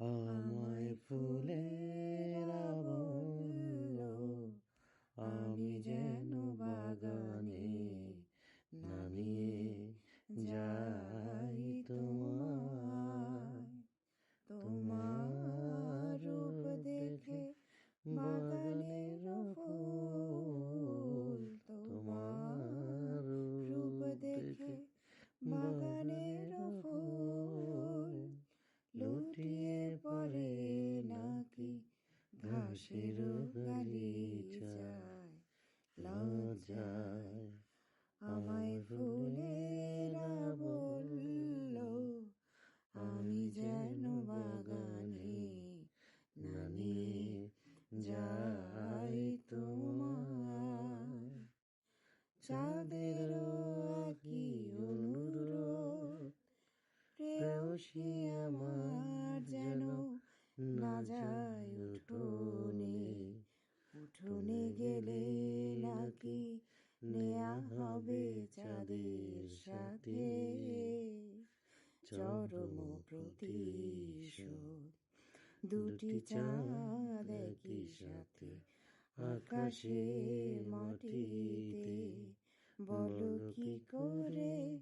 আমায় ফুলের বলল আমি যেন বাগানে নামিয়ে যাই। পড়ে নাকি ঘাসের গালিচায় লজ্জায় আমায় ফুলেরা বলল আমি যেন বাগানে নামিয়ে যাই তোমার। চাঁদের প্রেয়সী আমার যেন না যায় উঠোনে। উঠোনে গেলে নাকি নেয়া হবে চাঁদের সাথে। চরম প্রতিশোধ, দুটি চাঁদ একই সাথে, আকাশে মাটিতে। বলো কি করে